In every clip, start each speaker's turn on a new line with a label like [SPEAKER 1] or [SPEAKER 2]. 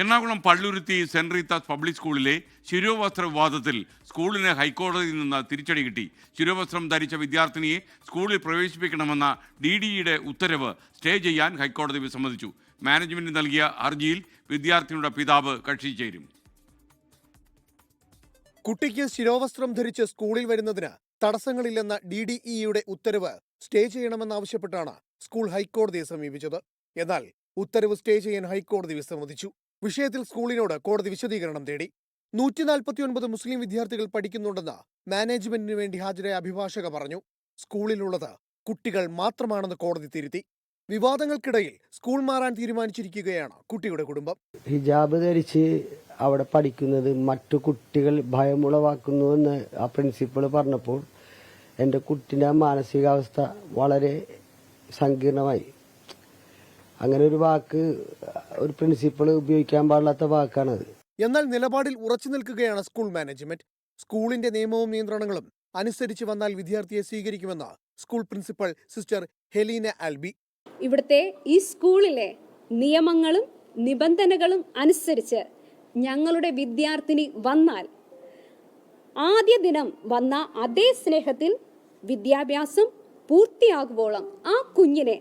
[SPEAKER 1] Ernakulam Palluruthy saint Rita's public സ്കൂളിലെ ശിരോവസ്ത്ര വിവാദത്തിൽ സ്കൂളിന് ഹൈക്കോടതിയിൽ നിന്ന് തിരിച്ചടി കിട്ടി. ശിരോവസ്ത്രം ധരിച്ച വിദ്യാർത്ഥിനിയെ സ്കൂളിൽ പ്രവേശിപ്പിക്കണമെന്ന ഡി ഡിയുടെ ഉത്തരവ് സ്റ്റേ ചെയ്യാൻ ഹൈക്കോടതി വിസമ്മതിച്ചു. മാനേജ്മെന്റ് നൽകിയ ഹർജിയിൽ വിദ്യാർത്ഥിനിയുടെ പിതാവ് കക്ഷി ചേരും.
[SPEAKER 2] കുട്ടിക്ക് ശിരോവസ്ത്രം ധരിച്ച് സ്കൂളിൽ വരുന്നതിന് തടസ്സങ്ങളില്ലെന്ന ഡി ഡി ഇയുടെ ഉത്തരവ് സ്റ്റേ ചെയ്യണമെന്നാവശ്യപ്പെട്ടാണ് സ്കൂൾ ഹൈക്കോടതിയെ സമീപിച്ചത്. എന്നാൽ ഉത്തരവ് സ്റ്റേ ചെയ്യാൻ ഹൈക്കോടതി വിസമ്മതിച്ചു. വിഷയത്തിൽ സ്കൂളിനോട് കോടതി വിശദീകരണം തേടി. നൂറ്റി നാൽപ്പത്തിയൊൻപത് മുസ്ലിം വിദ്യാർത്ഥികൾ പഠിക്കുന്നുണ്ടെന്ന് മാനേജ്മെന്റിന് വേണ്ടി ഹാജരായ അഭിഭാഷക പറഞ്ഞു. സ്കൂളിലുള്ളത് കുട്ടികൾ മാത്രമാണെന്ന് കോടതി തിരുത്തി. വിവാദങ്ങൾക്കിടയിൽ സ്കൂൾ മാറാൻ തീരുമാനിച്ചിരിക്കുകയാണ് കുട്ടിയുടെ കുടുംബം.
[SPEAKER 3] ഹിജാബ് ധരിച്ച് അവിടെ പഠിക്കുന്നത് മറ്റു കുട്ടികൾ ഭയമുളവാക്കുന്നുവെന്ന് ആ പ്രിൻസിപ്പൾ പറഞ്ഞപ്പോൾ എന്റെ കുട്ടിന്റെ മാനസികാവസ്ഥ വളരെ സങ്കീർണമായി. അങ്ങനെ ഒരു വാക്ക് ഒരു പ്രിൻസിപ്പൾ ഉപയോഗിക്കാൻ പാടില്ലാത്ത വാക്കാണത്.
[SPEAKER 2] എന്നാൽ നിലപാടിൽ ഉറച്ചു നിൽക്കുകയാണ് സ്കൂൾ മാനേജ്മെന്റ്. സ്കൂളിന്റെ നിയമവും നിയന്ത്രണങ്ങളും അനുസരിച്ച് വന്നാൽ വിദ്യാർത്ഥിയെ സ്വീകരിക്കുമെന്ന് school principal sister Helena Alby.
[SPEAKER 4] ഇവിടുത്തെ ഈ സ്കൂളിലെ നിയമങ്ങളും നിബന്ധനകളും അനുസരിച്ച് ഞങ്ങളുടെ വിദ്യാർത്ഥിനി വന്നാൽ ആദ്യ ദിനം വന്ന അതേ സ്നേഹത്തിൽ വിദ്യാഭ്യാസം പൂർത്തിയാകുമ്പോളും ആ കുഞ്ഞിനെ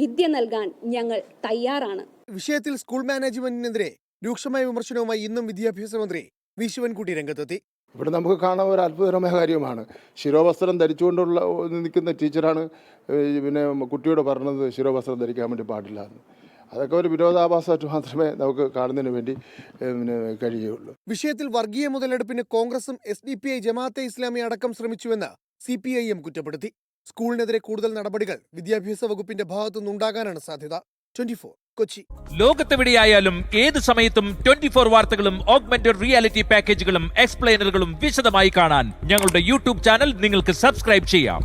[SPEAKER 4] വിദ്യ നൽകാൻ ഞങ്ങൾ തയ്യാറാണ്.
[SPEAKER 2] വിഷയത്തിൽ സ്കൂൾ മാനേജ്മെന്റിനെതിരെ രൂക്ഷമായ വിമർശനവുമായി ഇന്നും വിദ്യാഭ്യാസ മന്ത്രി വി. ശിവൻകുട്ടി രംഗത്തെത്തി.
[SPEAKER 5] ഇവിടെ നമുക്ക് കാണാൻ ഒരു അത്ഭുതകരമായ കാര്യമാണ്. ശിരോവസ്ത്രം ധരിച്ചുകൊണ്ടുള്ള നിൽക്കുന്ന ടീച്ചറാണ് പിന്നെ കുട്ടിയോട് പറഞ്ഞത് ശിരോവസ്ത്രം ധരിക്കാൻ വേണ്ടി പാടില്ല എന്ന്. അതൊക്കെ ഒരു വിരോധാഭാസമായിട്ട് മാത്രമേ നമുക്ക് കാണുന്നതിന് വേണ്ടി പിന്നെ കഴിയുകയുള്ളൂ.
[SPEAKER 2] വിഷയത്തിൽ വർഗീയ മുതലെടുപ്പിന് കോൺഗ്രസും S D P I Jamaat e Islami അടക്കം ശ്രമിച്ചുവെന്ന് സി പി ഐ എം കുറ്റപ്പെടുത്തി. സ്കൂളിനെതിരെ കൂടുതൽ നടപടികൾ വിദ്യാഭ്യാസ വകുപ്പിന്റെ ഭാഗത്തുനിന്നുണ്ടാകാനാണ് സാധ്യത. Twenty four Kochi.
[SPEAKER 6] ലോകത്തെവിടെയായാലും ഏത് സമയത്തും ട്വന്റി ഫോർ വാർത്തകളും ഓഗ്മെന്റഡ് റിയാലിറ്റി പാക്കേജുകളും എക്സ്പ്ലെയിനറുകളും വിശദമായി കാണാൻ ഞങ്ങളുടെ യൂട്യൂബ് ചാനൽ നിങ്ങൾക്ക് സബ്സ്ക്രൈബ് ചെയ്യാം.